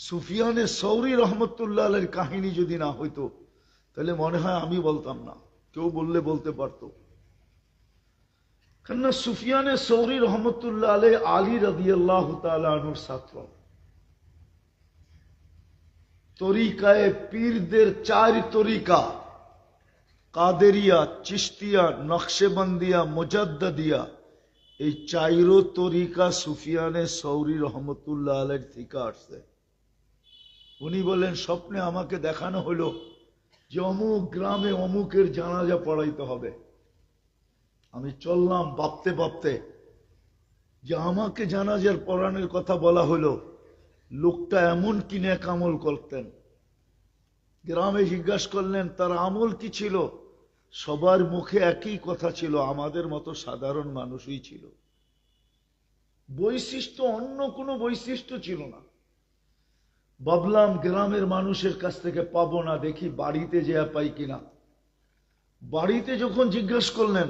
সুফিয়ানে সৌরি রহমতুল্লাহ আলের কাহিনী যদি না হইতো, তাহলে মনে হয় আমি বলতাম না। কেউ বললে বলতে পারতো। কেননা সুফিয়ানে সৌরি রহমতুল্লাহ আলে আলী রদি আল্লাহ তালুর ছাত্র। তরিকায় পীরদের চার তরিকা। কাদেরিয়া চিস্তিয়া নকশেবন্দিয়া মুজাদ্দিয়া এই চাইরো তরিকা সুফিয়ানে সৌরি রহমতুল্লাহ আলের থেকে আসছে। উনি বলেন স্বপ্নে আমাকে দেখানো হলো যে অমুক গ্রামে অমুকের জানাজা পড়াইতে হবে। আমি চললাম ভাবতে ভাবতে যে আমাকে জানাজার পড়ানোর কথা বলা হলো, লোকটা এমন কিনে কামল করতেন। গ্রামে জিজ্ঞাসা করলেন, তার আমল কি ছিল? সবার মুখে একই কথা ছিল, আমাদের মতো সাধারণ মানুষই ছিল। বৈশিষ্ট্য অন্য কোনো বৈশিষ্ট্য ছিল না। ভাবলাম গ্রামের মানুষের কাছ থেকে পাবো না, দেখি বাড়িতে যে পাই কিনা। বাড়িতে যখন জিজ্ঞাসা করলেন,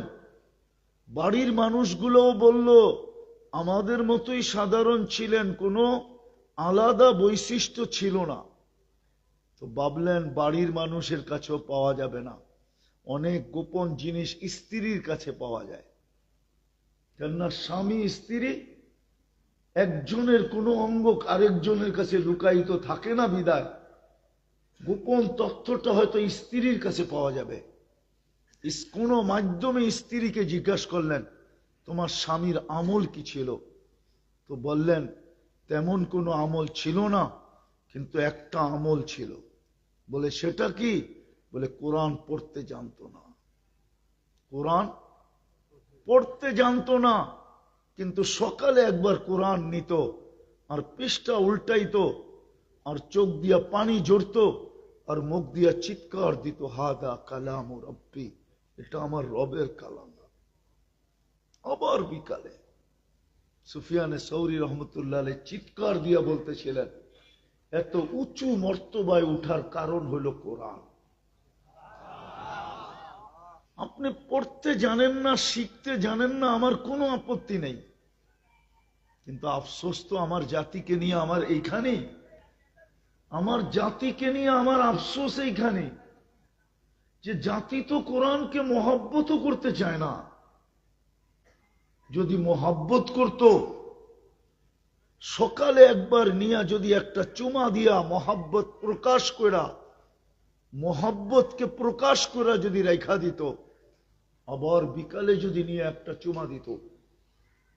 বাড়ির মানুষগুলোও বলল, আমাদের মতোই সাধারণ ছিলেন, কোনো আলাদা বৈশিষ্ট্য ছিল না। তো ভাবলেন, বাড়ির মানুষের কাছেও পাওয়া যাবে না। অনেক গোপন জিনিস স্ত্রীর কাছে পাওয়া যায়। কেননা স্বামী স্ত্রী একজনের কোনো অঙ্গ আরেকজনের কাছে লুকায়িত থাকে না বিদায়। গোপন তথ্যটা হয়তো স্ত্রীর কাছে পাওয়া যাবে। কোনো মাধ্যমে স্ত্রীকে জিজ্ঞাসা করলেন, তোমার স্বামীর আমল কি ছিল? তো বললেন, তেমন কোনো আমল ছিল না, কিন্তু একটা আমল ছিল। বলে, সেটা কি? বলে, কোরআন পড়তে জানতো না। কোরআন পড়তে জানতো না। কিন্তু সকালে একবার কোরআন নিত, আর পৃষ্ঠা উল্টাইতো, আর চোখ দিয়া পানি জড়ত আর মুখ দিয়া চিৎকার দিত, হাদা কালাম ও রব্বি এটা আমার রবের কালাম। আবার বিকালে সুফিয়ানে সৌরি রহমতুল্লাহ চিৎকার দিয়া বলতেছিলেন, এত উঁচু মর্তবায় উঠার কারণ হইল কোরআন। আপনি পড়তে জানেন না, শিখতে জানেন না, আমার কোনো আপত্তি নেই। কিন্তু আফসোস তো আমার জাতিকে নিয়ে, আমার এইখানে। আমার জাতিকে নিয়ে, আমার আফসোস এইখানে। যে জাতি তো কোরআনকে মহব্বত করতে চায় না। যদি মহাব্বত করত, সকালে একবার নিয়া যদি একটা চুমা দিয়া মহাব্বত প্রকাশ করা মহাব্বতকে প্রকাশ করা যদি রেখা দিত, আবার বিকালে যদি নিয়ে একটা চুমা দিত।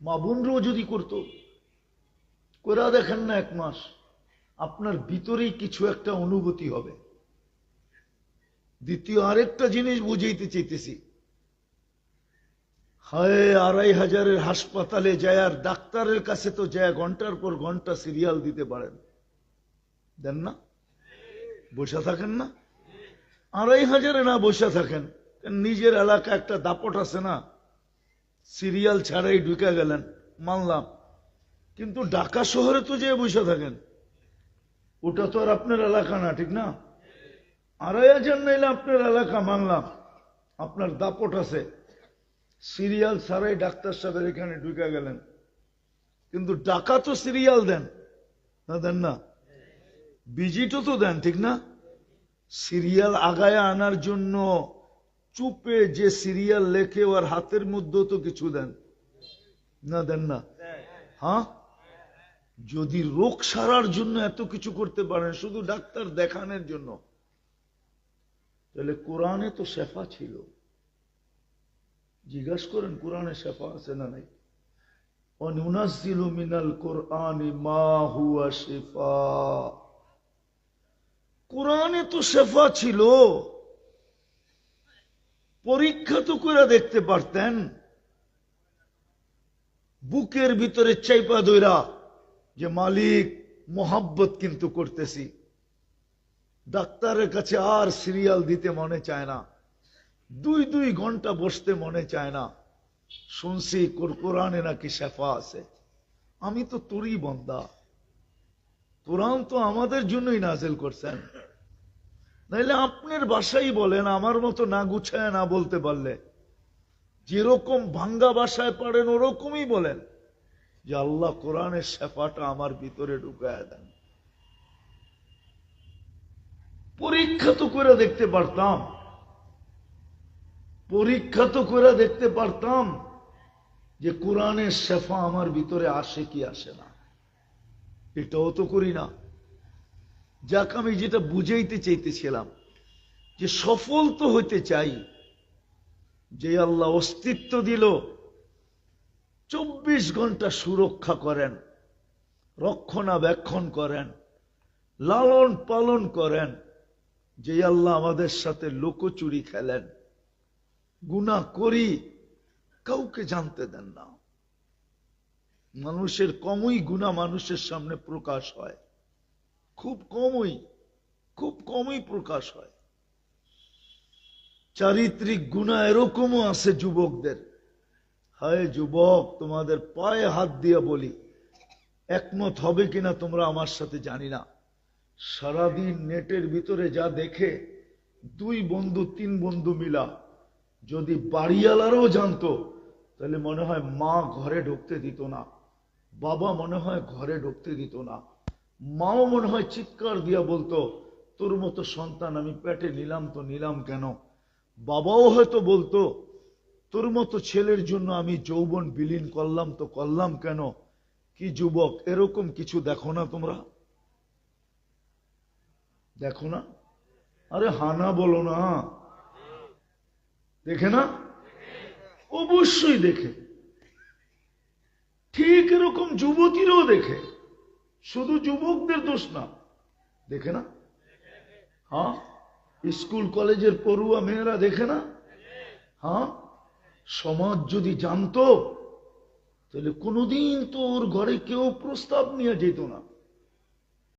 মা বোনরাও যদি করত করা দেখেন না এক মাস, আপনার ভিতরেই কিছু একটা অনুভূতি হবে। দ্বিতীয় আরেকটা জিনিস বুঝাইতে চাইতেছি। হায়, আড়াই হাজারের হাসপাতালে যায় আর ডাক্তারের কাছে তো যায় ঘণ্টার পর ঘণ্টা সিরিয়াল দিতে পারেন। দেন না? বসে থাকেন না? আড়াই হাজারে না বসে থাকেন? নিজের এলাকা একটা দাপট আছে না? সিরিয়াল ছাড়াই ঢুকে গেলেন, মানলাম। কিন্তু ঢাকা শহরে তো যে বসে থাকেন। ওটা তো আর আপনার এলাকা না, ঠিক না? আড়াই হাজার নাইলে আপনার এলাকা, মানলাম। আপনার দাপট আছে। সিরিয়াল ছাড়াই ডাক্তার সাহেবের এখানে ঢুকে গেলেন। কিন্তু ডাকা তো সিরিয়াল দেন। না দেন না। ভিজিটও তো দেন, ঠিক না? সিরিয়াল আগায় আনার জন্য চুপে যে সিরিয়াল লেখে ওর হাতের মধ্যে তো কিছু দেন। না দেন না। হ্যাঁ? যদি রোগ সারার জন্য এত কিছু করতে পারেন, শুধু ডাক্তার দেখানোর জন্য। তাহলে কোরআনে তো শেফা ছিল। জিজ্ঞাসা করেন, কোরআনে শেফা আছে না নাই? অনুনাসিল মিনাল কোরআন মা হুয়া শেফা। কোরআনে তো শেফা ছিল। পরীক্ষা তো করে দেখতে পারতেন। বুকের ভিতরে চাইপা দইরা যে, মালিক, মোহাব্বত কিন্তু করতেছি। ডাক্তারের কাছে আর সিরিয়াল দিতে মনে চায় না। দুই দুই ঘণ্টা বসতে মনে চায় না। শুনছি কোরআনে নাকি শেফা আছে। আমি তো তোরই বন্দা। কোরআন তো আমাদের জন্যই নাজেল করছেন। নাইলে আপনার বাসাই বলেন, আমার মতো না গুছায় না বলতে পারলে। যেরকম ভাঙ্গা বাসায় পারেন, ওরকমই বলেন। যে আল্লাহ কোরআনের শেফাটা আমার ভিতরে ঢুকায় দেন। পরীক্ষা তো করে দেখতে পারতাম। পরীক্ষা তো করে দেখতে পারতাম যে কোরআনের শেফা আমার ভিতরে আসে কি আসে না। এটাও তো করি না। যাক, আমি যেটা বুঝাইতে চাইতেছিলাম, যে সফল তো হইতে চাই। যে আল্লাহ অস্তিত্ব দিল, চব্বিশ ঘণ্টা সুরক্ষা করেন, রক্ষণাবেক্ষণ করেন লালন পালন করেন, যে আল্লাহ আমাদের সাথে লোকচুরি খেলেন গুণা করি, কাউকে জানতে দেন না। মানুষের কমই গুণা মানুষের সামনে প্রকাশ হয়। খুব কমই খুব কমই প্রকাশ হয়। চারিত্রিক গুণা এরকমও আছে যুবকদের। হায় যুবক, তোমাদের পায়ে হাত দিয়ে বলি, একমত হবে কিনা তোমরা আমার সাথে জানি না। সারাদিন নেটের ভিতরে যা দেখে, দুই বন্ধু, তিন বন্ধু মিলা, যদি বাড়িওয়ালারাও জানতো, তাহলে মনে হয় মা ঘরে ঢুকতে দিত না, বাবা মনে হয় ঘরে ঢুকতে দিত না। মাও মনে হয় চিৎকার দিয়া বলতো, তোর মতো সন্তান আমি পেটে নিলাম তো নিলাম কেন? বাবাও হয়তো বলতো, তোর মতো ছেলের জন্য আমি যৌবন বিলীন করলাম তো করলাম কেন? কি যুবক, এরকম কিছু দেখো না তোমরা? দেখো না? আরে হানা বলো না। দেখে না? অবশ্যই দেখে। ঠিক এরকম যুবতীরাও দেখে। শুধু যুবকদের দোষ না। দেখে না? হ্যাঁ? স্কুল, কলেজের পড়ুয়া মেয়েরা দেখে না? হ্যাঁ? সমাজ যদি জানতো, তাহলে কোনোদিন তোর ঘরে কেউ প্রস্তাব নিয়ে যেত না।